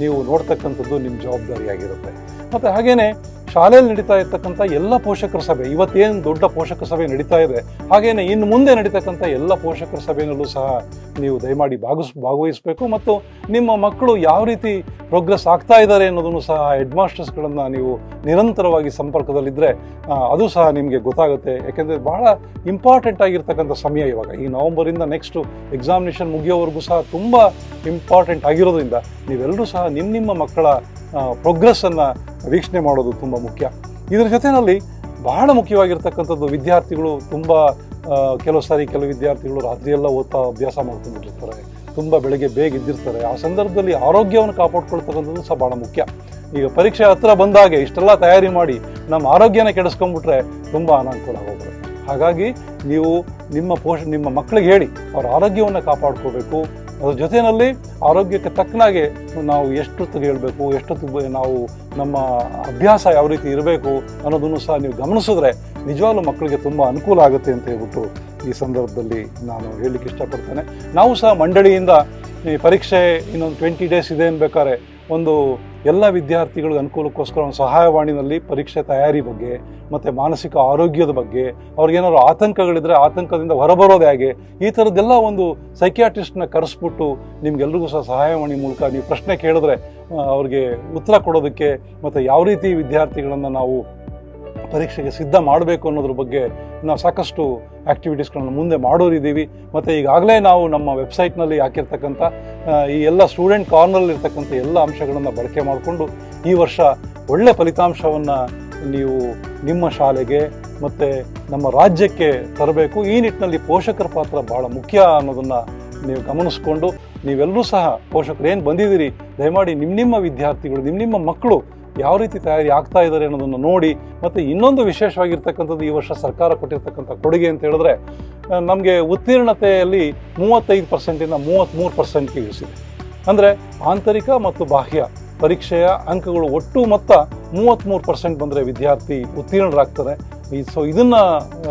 ನೀವು ನೋಡ್ತಕ್ಕಂಥದ್ದು ನಿಮ್ಮ ಜವಾಬ್ದಾರಿಯಾಗಿರುತ್ತೆ. ಮತ್ತು ಹಾಗೇನೆ ಶಾಲೆಯಲ್ಲಿ ನಡೀತಾ ಇರ್ತಕ್ಕಂಥ ಎಲ್ಲ ಪೋಷಕರ ಸಭೆ, ಇವತ್ತೇನು ದೊಡ್ಡ ಪೋಷಕರ ಸಭೆ ನಡೀತಾ ಇದೆ, ಹಾಗೇನೆ ಇನ್ನು ಮುಂದೆ ನಡೀತಕ್ಕಂಥ ಎಲ್ಲ ಪೋಷಕರ ಸಭೆಯಲ್ಲೂ ಸಹ ನೀವು ದಯಮಾಡಿ ಭಾಗಸ್, ಭಾಗವಹಿಸಬೇಕು ಮತ್ತು ನಿಮ್ಮ ಮಕ್ಕಳು ಯಾವ ರೀತಿ ಪ್ರೋಗ್ರೆಸ್ ಆಗ್ತಾ ಇದ್ದಾರೆ ಅನ್ನೋದನ್ನು ಸಹ ಹೆಡ್ ಮಾಸ್ಟರ್ಸ್ಗಳನ್ನು ನೀವು ನಿರಂತರವಾಗಿ ಸಂಪರ್ಕದಲ್ಲಿದ್ದರೆ ಅದು ಸಹ ನಿಮಗೆ ಗೊತ್ತಾಗುತ್ತೆ. ಯಾಕೆಂದರೆ ಬಹಳ ಇಂಪಾರ್ಟೆಂಟ್ ಆಗಿರ್ತಕ್ಕಂಥ ಸಮಯ ಇವಾಗ. ಈ ನವಂಬರಿಂದ ನೆಕ್ಸ್ಟು ಎಕ್ಸಾಮಿನೇಷನ್ ಮುಗಿಯೋವರೆಗೂ ಸಹ ತುಂಬ ಇಂಪಾರ್ಟೆಂಟ್ ಆಗಿರೋದ್ರಿಂದ ನೀವೆಲ್ಲರೂ ಸಹ ನಿಮ್ಮ ನಿಮ್ಮ ಮಕ್ಕಳ ಪ್ರೋಗ್ರೆಸ್ಸನ್ನು ವೀಕ್ಷಣೆ ಮಾಡೋದು ತುಂಬ ಮುಖ್ಯ. ಇದರ ಜೊತೆಯಲ್ಲಿ ಬಹಳ ಮುಖ್ಯವಾಗಿರ್ತಕ್ಕಂಥದ್ದು ವಿದ್ಯಾರ್ಥಿಗಳು ತುಂಬ ಕೆಲವು ಸಾರಿ ಕೆಲವು ವಿದ್ಯಾರ್ಥಿಗಳು ರಾತ್ರಿಯೆಲ್ಲ ಓದ್ತಾ ಅಭ್ಯಾಸ ಮಾಡ್ಕೊಂಡ್ಬಿಟ್ಟಿರ್ತಾರೆ. ತುಂಬ ಬೆಳಗ್ಗೆ ಬೇಗ ಇದ್ದಿರ್ತಾರೆ ಆ ಸಂದರ್ಭದಲ್ಲಿ ಆರೋಗ್ಯವನ್ನು ಕಾಪಾಡ್ಕೊಳ್ತಕ್ಕಂಥದ್ದು ಸಹ ಭಾಳ ಮುಖ್ಯ. ಈಗ ಪರೀಕ್ಷೆ ಹತ್ರ ಬಂದಾಗೆ ಇಷ್ಟೆಲ್ಲ ತಯಾರಿ ಮಾಡಿ ನಮ್ಮ ಆರೋಗ್ಯನ ಕೆಡಿಸ್ಕೊಂಡ್ಬಿಟ್ರೆ ತುಂಬ ಅನಾನುಕೂಲ ಆಗೋಗ್ರೆ ಹಾಗಾಗಿ ನೀವು ನಿಮ್ಮ ಪೋಷ, ನಿಮ್ಮ ಮಕ್ಕಳಿಗೆ ಹೇಳಿ ಅವರ ಆರೋಗ್ಯವನ್ನು ಕಾಪಾಡ್ಕೋಬೇಕು. ಅದ್ರ ಜೊತೆಯಲ್ಲಿ ಆರೋಗ್ಯಕ್ಕೆ ತಕ್ಕನಾಗೆ ನಾವು ಎಷ್ಟೊತ್ತಿಗೆ ಹೇಳಬೇಕು, ಎಷ್ಟೊತ್ತು ನಾವು ನಮ್ಮ ಅಭ್ಯಾಸ ಯಾವ ರೀತಿ ಇರಬೇಕು ಅನ್ನೋದನ್ನು ಸಹ ನೀವು ಗಮನಿಸಿದ್ರೆ ನಿಜವಾಗ್ಲೂ ಮಕ್ಕಳಿಗೆ ತುಂಬ ಅನುಕೂಲ ಆಗುತ್ತೆ ಅಂತ ಹೇಳ್ಬಿಟ್ಟು ಈ ಸಂದರ್ಭದಲ್ಲಿ ನಾನು ಹೇಳಲಿಕ್ಕೆ ಇಷ್ಟಪಡ್ತೇನೆ. ನಾವು ಸಹ ಮಂಡಳಿಯಿಂದ ಈ ಪರೀಕ್ಷೆ ಇನ್ನೊಂದು ಟ್ವೆಂಟಿ ಡೇಸ್ ಇದೆ ಅನ್ಬೇಕಾದ್ರೆ ಒಂದು ಎಲ್ಲ ವಿದ್ಯಾರ್ಥಿಗಳಿಗೆ ಅನುಕೂಲಕ್ಕೋಸ್ಕರ ಒಂದು ಸಹಾಯವಾಣಿನಲ್ಲಿ ಪರೀಕ್ಷೆ ತಯಾರಿ ಬಗ್ಗೆ, ಮತ್ತು ಮಾನಸಿಕ ಆರೋಗ್ಯದ ಬಗ್ಗೆ, ಅವ್ರಿಗೇನಾದ್ರು ಆತಂಕಗಳಿದ್ರೆ ಆತಂಕದಿಂದ ಹೊರಬರೋದು ಹೇಗೆ, ಈ ಥರದ್ದೆಲ್ಲ ಒಂದು ಸೈಕಿಯಾಟ್ರಿಸ್ಟ್ನ ಕರೆಸ್ಬಿಟ್ಟು ನಿಮ್ಗೆಲ್ರಿಗೂ ಸಹ ಸಹಾಯವಾಣಿ ಮೂಲಕ ನೀವು ಪ್ರಶ್ನೆ ಕೇಳಿದ್ರೆ ಅವ್ರಿಗೆ ಉತ್ತರ ಕೊಡೋದಕ್ಕೆ ಮತ್ತು ಯಾವ ರೀತಿ ವಿದ್ಯಾರ್ಥಿಗಳನ್ನು ನಾವು ಪರೀಕ್ಷೆಗೆ ಸಿದ್ಧ ಮಾಡಬೇಕು ಅನ್ನೋದ್ರ ಬಗ್ಗೆ ನಾವು ಸಾಕಷ್ಟು ಆ್ಯಕ್ಟಿವಿಟೀಸ್ಗಳನ್ನು ಮುಂದೆ ಮಾಡೋರಿದ್ದೀವಿ. ಮತ್ತು ಈಗಾಗಲೇ ನಾವು ನಮ್ಮ ವೆಬ್ಸೈಟ್ನಲ್ಲಿ ಹಾಕಿರ್ತಕ್ಕಂಥ ಈ ಎಲ್ಲ ಸ್ಟೂಡೆಂಟ್ ಕಾರ್ನರಲ್ಲಿ ಇರ್ತಕ್ಕಂಥ ಎಲ್ಲ ಅಂಶಗಳನ್ನು ಬಳಕೆ ಮಾಡಿಕೊಂಡು ಈ ವರ್ಷ ಒಳ್ಳೆಯ ಫಲಿತಾಂಶವನ್ನು ನೀವು ನಿಮ್ಮ ಶಾಲೆಗೆ ಮತ್ತು ನಮ್ಮ ರಾಜ್ಯಕ್ಕೆ ತರಬೇಕು. ಈ ನಿಟ್ಟಿನಲ್ಲಿ ಪೋಷಕರ ಪಾತ್ರ ಭಾಳ ಮುಖ್ಯ ಅನ್ನೋದನ್ನು ನೀವು ಗಮನಿಸ್ಕೊಂಡು ನೀವೆಲ್ಲರೂ ಸಹ ಪೋಷಕರು ಏನು ಬಂದಿದ್ದೀರಿ? ದಯಮಾಡಿ ನಿಮ್ಮ ನಿಮ್ಮ ವಿದ್ಯಾರ್ಥಿಗಳು ನಿಮ್ಮ ನಿಮ್ಮ ಮಕ್ಕಳು ಯಾವ ರೀತಿ ತಯಾರಿ ಆಗ್ತಾ ಇದ್ದಾರೆ ಅನ್ನೋದನ್ನು ನೋಡಿ ಮತ್ತು ಇನ್ನೊಂದು ವಿಶೇಷವಾಗಿರ್ತಕ್ಕಂಥದ್ದು ಈ ವರ್ಷ ಸರ್ಕಾರ ಕೊಟ್ಟಿರ್ತಕ್ಕಂಥ ಕೊಡುಗೆ ಅಂತ ಹೇಳಿದ್ರೆ ನಮಗೆ ಉತ್ತೀರ್ಣತೆಯಲ್ಲಿ ಮೂವತ್ತೈದು ಪರ್ಸೆಂಟಿಂದ ಮೂವತ್ತ್ಮೂರು ಪರ್ಸೆಂಟ್ಗೆ ಇಳಿಸಿದೆ. ಅಂದರೆ ಆಂತರಿಕ ಮತ್ತು ಬಾಹ್ಯ ಪರೀಕ್ಷೆಯ ಅಂಕಗಳು ಒಟ್ಟು ಮೊತ್ತ ಮೂವತ್ತ್ಮೂರು ಪರ್ಸೆಂಟ್ ಬಂದರೆ ವಿದ್ಯಾರ್ಥಿ ಉತ್ತೀರ್ಣರಾಗ್ತಾರೆ. ಈ ಸೊ ಇದನ್ನು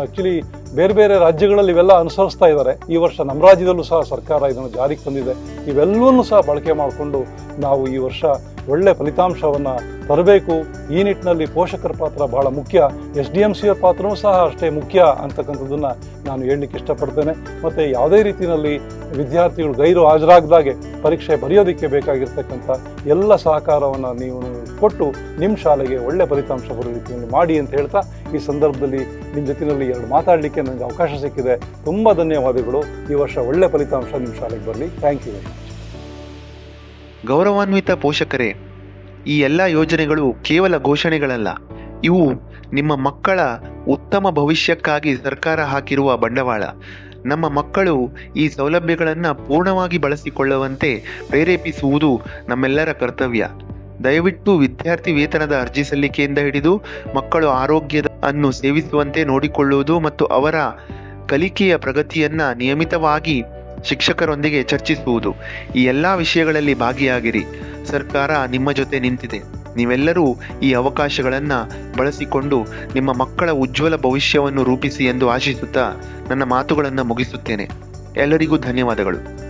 ಆ್ಯಕ್ಚುಲಿ ಬೇರೆ ಬೇರೆ ರಾಜ್ಯಗಳಲ್ಲಿ ಇವೆಲ್ಲ ಅನುಸರಿಸ್ತಾ ಇದ್ದಾರೆ. ಈ ವರ್ಷ ನಮ್ಮ ರಾಜ್ಯದಲ್ಲೂ ಸಹ ಸರ್ಕಾರ ಇದನ್ನು ಜಾರಿಗೆ ತಂದಿದೆ. ಇವೆಲ್ಲವನ್ನೂ ಸಹ ಬಳಕೆ ಮಾಡಿಕೊಂಡು ನಾವು ಈ ವರ್ಷ ಒಳ್ಳೆ ಫಲಿತಾಂಶವನ್ನು ತರಬೇಕು. ಈ ನಿಟ್ಟಿನಲ್ಲಿ ಪೋಷಕರ ಪಾತ್ರ ಬಹಳ ಮುಖ್ಯ. ಎಸ್ ಡಿ ಎಂ ಸಿ ಅವ್ರ ಪಾತ್ರವೂ ಸಹ ಅಷ್ಟೇ ಮುಖ್ಯ ಅಂತಕ್ಕಂಥದ್ದನ್ನು ನಾನು ಹೇಳಲಿಕ್ಕೆ ಇಷ್ಟಪಡ್ತೇನೆ. ಮತ್ತು ಯಾವುದೇ ರೀತಿಯಲ್ಲಿ ವಿದ್ಯಾರ್ಥಿಗಳು ಗೈರು ಹಾಜರಾಗದಾಗೆ ಪರೀಕ್ಷೆ ಬರೆಯೋದಕ್ಕೆ ಬೇಕಾಗಿರ್ತಕ್ಕಂಥ ಎಲ್ಲ ಸಹಕಾರವನ್ನು ನೀವು ಕೊಟ್ಟು ನಿಮ್ಮ ಶಾಲೆಗೆ ಒಳ್ಳೆ ಫಲಿತಾಂಶ ಬರೋ ರೀತಿಯಲ್ಲಿ ಮಾಡಿ ಅಂತ ಹೇಳ್ತಾ ಈ ಸಂದರ್ಭದಲ್ಲಿ ನಿಮ್ಮ ಜೊತೆಯಲ್ಲಿ ಎರಡು ಮಾತಾಡಲಿಕ್ಕೆ ನನಗೆ ಅವಕಾಶ ಸಿಕ್ಕಿದೆ. ತುಂಬ ಧನ್ಯವಾದಗಳು. ಈ ವರ್ಷ ಒಳ್ಳೆ ಫಲಿತಾಂಶ ನಿಮ್ಮ ಶಾಲೆಗೆ ಬರಲಿ. ಥ್ಯಾಂಕ್ ಯು ವೆರಿ ಮಚ್ ಗೌರವಾನ್ವಿತ ಪೋಷಕರೇ, ಈ ಎಲ್ಲ ಯೋಜನೆಗಳು ಕೇವಲ ಘೋಷಣೆಗಳಲ್ಲ, ಇವು ನಿಮ್ಮ ಮಕ್ಕಳ ಉತ್ತಮ ಭವಿಷ್ಯಕ್ಕಾಗಿ ಸರ್ಕಾರ ಹಾಕಿರುವ ಬಂಡವಾಳ. ನಮ್ಮ ಮಕ್ಕಳು ಈ ಸೌಲಭ್ಯಗಳನ್ನು ಪೂರ್ಣವಾಗಿ ಬಳಸಿಕೊಳ್ಳುವಂತೆ ಪ್ರೇರೇಪಿಸುವುದು ನಮ್ಮೆಲ್ಲರ ಕರ್ತವ್ಯ. ದಯವಿಟ್ಟು ವಿದ್ಯಾರ್ಥಿ ವೇತನದ ಅರ್ಜಿ ಸಲ್ಲಿಕೆಯಿಂದ ಹಿಡಿದು ಮಕ್ಕಳು ಆರೋಗ್ಯದ ಅನ್ನು ಸೇವಿಸುವಂತೆ ನೋಡಿಕೊಳ್ಳುವುದು ಮತ್ತು ಅವರ ಕಲಿಕೆಯ ಪ್ರಗತಿಯನ್ನು ನಿಯಮಿತವಾಗಿ ಶಿಕ್ಷಕರೊಂದಿಗೆ ಚರ್ಚಿಸುವುದು. ಈ ಎಲ್ಲ ವಿಷಯಗಳಲ್ಲಿ ಭಾಗಿಯಾಗಿರಿ. ಸರ್ಕಾರ ನಿಮ್ಮ ಜೊತೆ ನಿಂತಿದೆ. ನೀವೆಲ್ಲರೂ ಈ ಅವಕಾಶಗಳನ್ನು ಬಳಸಿಕೊಂಡು ನಿಮ್ಮ ಮಕ್ಕಳ ಉಜ್ವಲ ಭವಿಷ್ಯವನ್ನು ರೂಪಿಸಿ ಎಂದು ಆಶಿಸುತ್ತಾ ನನ್ನ ಮಾತುಗಳನ್ನು ಮುಗಿಸುತ್ತೇನೆ. ಎಲ್ಲರಿಗೂ ಧನ್ಯವಾದಗಳು.